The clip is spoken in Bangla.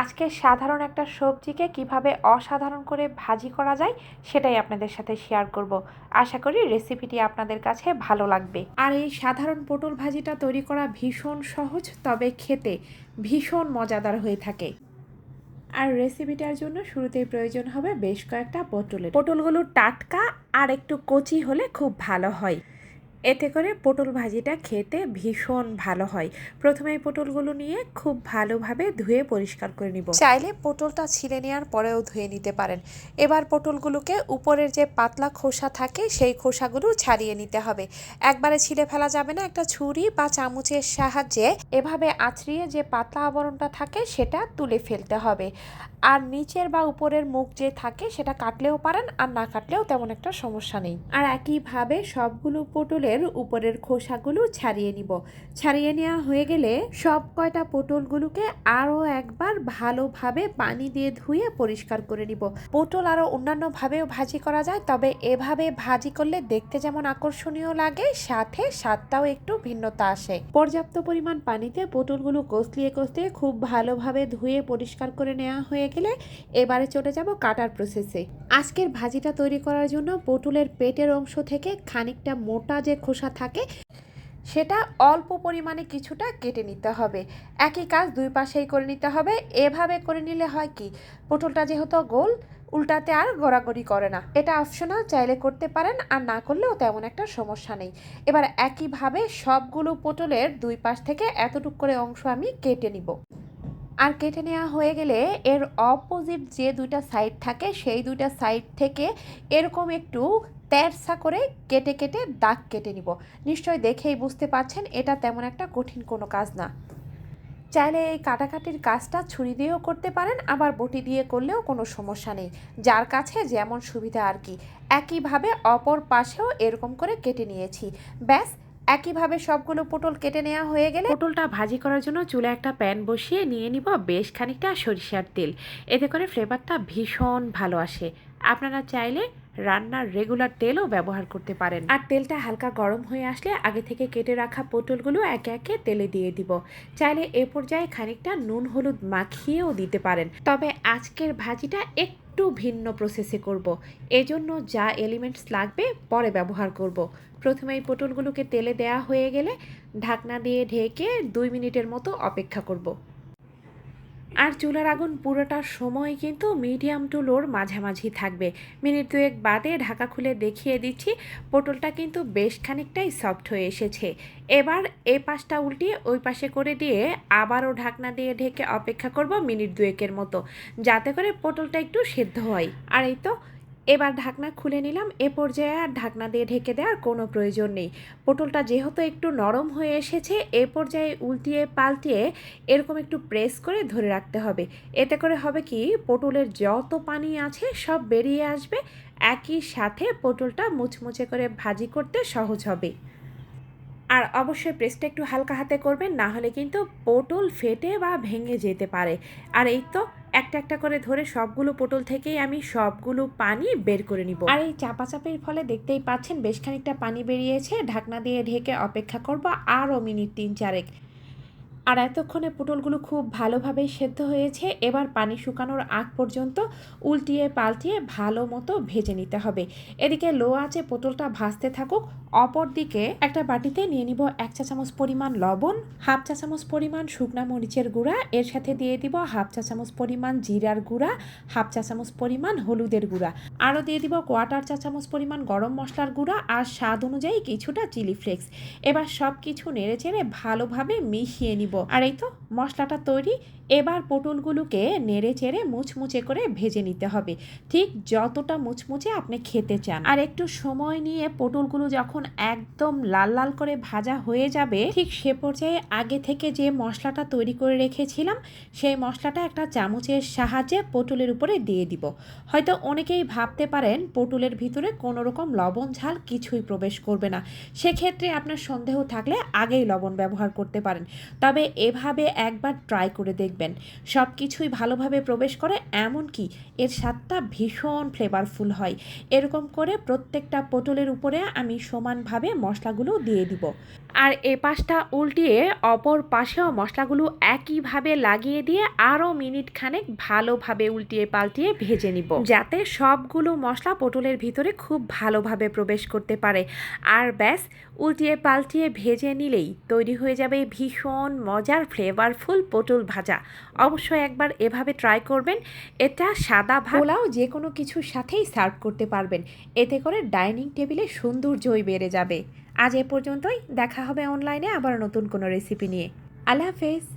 আজকে সাধারণ একটা সবজিকে কীভাবে অসাধারণ করে ভাজি করা যায় সেটাই আপনাদের সাথে শেয়ার করব। আশা করি রেসিপিটি আপনাদের কাছে ভালো লাগবে। আর এই সাধারণ পটল ভাজিটা তৈরি করা ভীষণ সহজ, তবে খেতে ভীষণ মজাদার হয়ে থাকে। আর রেসিপিটার জন্য শুরুতেই প্রয়োজন হবে বেশ কয়েকটা পটলের। পটলগুলো টাটকা আর একটু কচি হলে খুব ভালো হয়। এতে করে পটল ভাজিটা খেতে ভীষণ ভালো হয়। প্রথমে এই পটলগুলো নিয়ে খুব ভালোভাবে ধুয়ে পরিষ্কার করে নিব। চাইলে পটলটা ছিঁড়ে নেওয়ার পরেও ধুয়ে নিতে পারেন। এবার পটলগুলোকে উপরের যে পাতলা খোসা থাকে, সেই খোসাগুলো ছাড়িয়ে নিতে হবে। একবারে ছিঁড়ে ফেলা যাবে না, একটা ছুরি বা চামচের সাহায্যে এভাবে আছড়িয়ে যে পাতলা আবরণটা থাকে, সেটা তুলে ফেলতে হবে। আর নিচের বা উপরের মুখ যে থাকে, সেটা কাটলেও পারেন, আর না কাটলেও তেমন একটা সমস্যা নেই। আর একইভাবে সবগুলো পটলের উপরের খোসাগুলো ছাড়িয়ে নিব। ছাড়িয়ে নেওয়া হয়ে গেলে সব কয়টা পটলগুলোকে আরও একবার ভালোভাবে পানি দিয়ে ধুয়ে পরিষ্কার করে নিব। পটল আরও অন্যান্যভাবেও ভাজি করা যায়, তবে এভাবে ভাজি করলে দেখতে যেমন আকর্ষণীয় লাগে, সাথে স্বাদটাও একটু ভিন্নতা আসে। পর্যাপ্ত পরিমাণ পানিতে পটলগুলো কষলিয়ে কষলিয়ে খুব ভালোভাবে ধুয়ে পরিষ্কার করে নেওয়া হয়ে গেলে এবারে চলে যাব কাটার প্রসেসে আজকের ভাজিটা তৈরি করার জন্য পটলের পেটের অংশ থেকে খানিকটা মোটা যে খোসা থাকে, সেটা অল্প পরিমাণে কিছুটা কেটে নিতে হবে। একই কাজ দুই পাশেই করে নিতে হবে। এভাবে করে নিলে হয় কি? পটলটা যেহেতু গোল, উল্টাতে আর গড়াগড়ি করে না। এটা অপশনাল চাইলে করতে পারেন, আর না করলেও তেমন একটা সমস্যা নেই। এবার একইভাবে সবগুলো পটলের দুই পাশ থেকে এতটুক করে অংশ আমি কেটে নিব। আর কেটে নেওয়া হয়ে গেলে এর অপোজিট যে দুইটা সাইড থাকে, সেই দুইটা সাইড থেকে এরকম একটু তেরসা করে কেটে কেটে দাগ কেটে নিব। নিশ্চয় দেখেই বুঝতে পারছেন, এটা তেমন একটা কঠিন কোনো কাজ না। চাইলে এই কাটাকাটির কাজটা ছুরি দিয়েও করতে পারেন, আবার বটি দিয়ে করলেও কোনো সমস্যা নেই। যার কাছে যেমন সুবিধা আর কি। একইভাবে অপর পাশেও এরকম করে কেটে নিয়েছি। ব্যাস একইভাবে সবগুলো পটল কেটে নেওয়া হয়ে গেলে পটলটা ভাজি করার জন্য চুলে একটা প্যান বসিয়ে নিয়ে নিব বেশ খানিকটা সরিষার তেল। এতে করে ফ্লেভারটা ভীষণ ভালো আসে। আপনারা চাইলে রান্নার রেগুলার তেলও ব্যবহার করতে পারেন। আর তেলটা হালকা গরম হয়ে আসলে আগে থেকে কেটে রাখা পটলগুলো একে একে তেলে দিয়ে দিব। চাইলে এ পর্যায়ে খানিকটা নুন হলুদ মাখিয়েও দিতে পারেন। তবে আজকের ভাজিটা একটু ভিন্ন প্রসেসে করব। এজন্য যা এলিমেন্টস লাগবে পরে ব্যবহার করব। প্রথমে এই পটলগুলোকে তেলে দেয়া হয়ে গেলে ঢাকনা দিয়ে ঢেকে দুই মিনিটের মতো অপেক্ষা করব। আর চুলার আগুন পুরোটা সময় কিন্তু মিডিয়াম টু লোর মাঝামাঝি থাকবে। মিনিট দুয়েক বাদে ঢাকা খুলে দেখিয়ে দিচ্ছি, পটলটা কিন্তু বেশ খানিকটাই সফট হয়ে এসেছে। এবার এ পাশটা উল্টিয়ে ওই পাশে করে দিয়ে আবারও ঢাকনা দিয়ে ঢেকে অপেক্ষা করব মিনিট দুয়েকের মতো, যাতে করে পটলটা একটু সেদ্ধ হয়। আর এই তো এবার ঢাকনা খুলে নিলাম। এ পর্যায়ে আর ঢাকনা দিয়ে ঢেকে দেওয়ার কোনো প্রয়োজন নেই। পটলটা যেহেতু একটু নরম হয়ে এসেছে, এ পর্যায়ে উল্টিয়ে পাল্টিয়ে এরকম একটু প্রেস করে ধরে রাখতে হবে। এতে করে হবে কি, পটলের যত পানি আছে সব বেরিয়ে আসবে। একই সাথে পটলটা মুচমুচে করে ভাজি করতে সহজ হবে। আর অবশ্যই প্রেসটা একটু হালকা হাতে করবেন, না হলে কিন্তু পটল ফেটে বা ভেঙে যেতে পারে। আর এই তো একটা একটা করে ধরে সবগুলো পটল থেকেই আমি সবগুলো পানি বের করে নিব। আর এই চাপা চাপাচাপির ফলে দেখতেই পাচ্ছেন বেশ খানিকটা পানি বেরিয়েছে। ঢাকনা দিয়ে ঢেকে অপেক্ষা করব আরও মিনিট তিন চারেক আর এতক্ষণে পটলগুলো খুব ভালোভাবে সেদ্ধ হয়েছে। এবার পানি শুকানোর আগ পর্যন্ত উল্টিয়ে পাল্টিয়ে ভালো মতো ভেজে নিতে হবে। এদিকে লো আছে পটলটা ভাজতে থাকুক। অপর দিকে একটা বাটিতে নিয়ে নিব এক চা চামচ পরিমাণ লবণ, হাফ চা চামচ পরিমাণ শুকনা মরিচের গুঁড়া, এর সাথে দিয়ে দিব হাফ চা চামচ পরিমাণ জিরার গুঁড়া, হাফ চা চামচ পরিমাণ হলুদের গুঁড়া। আরও দিয়ে দিব কোয়াটার চা চামচ পরিমাণ গরম মশলার গুঁড়া আর স্বাদ অনুযায়ী কিছুটা চিলি ফ্লেক্স। এবার সব কিছু নেড়ে চেড়ে ভালোভাবে মিশিয়ে নিব। আর এই তো মশলাটা তৈরি, এবার পটলগুলোকে নেড়ে চেড়ে মুচমুচে করে ভেজে নিতে হবে। ঠিক যতটা মুচমুচে আপনি খেতে চান। আর একটু সময় নিয়ে পটলগুলো যখন একদম লাল লাল করে ভাজা হয়ে যাবে, ঠিক সে পর্যায়ে আগে থেকে যে মশলাটা তৈরি করে রেখেছিলাম, সেই মশলাটা একটা চামচের সাহায্যে পটলের উপরে দিয়ে দিব। হয়তো অনেকেই ভাবতে পারেন, পটলের ভিতরে কোনো রকম লবণ ঝাল কিছুই প্রবেশ করবে না। সেক্ষেত্রে আপনার সন্দেহ থাকলে আগেই লবণ ব্যবহার করতে পারেন। তবে এভাবে একবার ট্রাই করে দেখবেন। সব কিছুই ভালোভাবে প্রবেশ করে, এমনকি এর স্বাদটা ভীষণ ফ্লেভারফুল হয়। এরকম করে প্রত্যেকটা পটলের উপরে আমি সমানভাবে মশলাগুলো দিয়ে দিব। আর এ পাশটা উল্টিয়ে অপর পাশেও মশলাগুলো একইভাবে লাগিয়ে দিয়ে আরও মিনিট খানেক ভালোভাবে উল্টিয়ে পাল্টিয়ে ভেজে নিব। যাতে সবগুলো মশলা পটলের ভিতরে খুব ভালোভাবে প্রবেশ করতে পারে। আর ব্যাস, উল্টিয়ে পাল্টিয়ে ভেজে নিলেই তৈরি হয়ে যাবে ভীষণ মজার ফ্লেভারফুল পটল ভাজা। অবশ্যই একবার এভাবে ট্রাই করবেন। এটা সাদা ভোলাও যে কোনো কিছুর সাথেই সার্ভ করতে পারবেন। এতে করে ডাইনিং টেবিলে সৌন্দর্যই বেড়ে যাবে। আজ এ পর্যন্তই। দেখা হবে অনলাইনে আবার নতুন কোনো রেসিপি নিয়ে। আল্লাহ হাফেজ।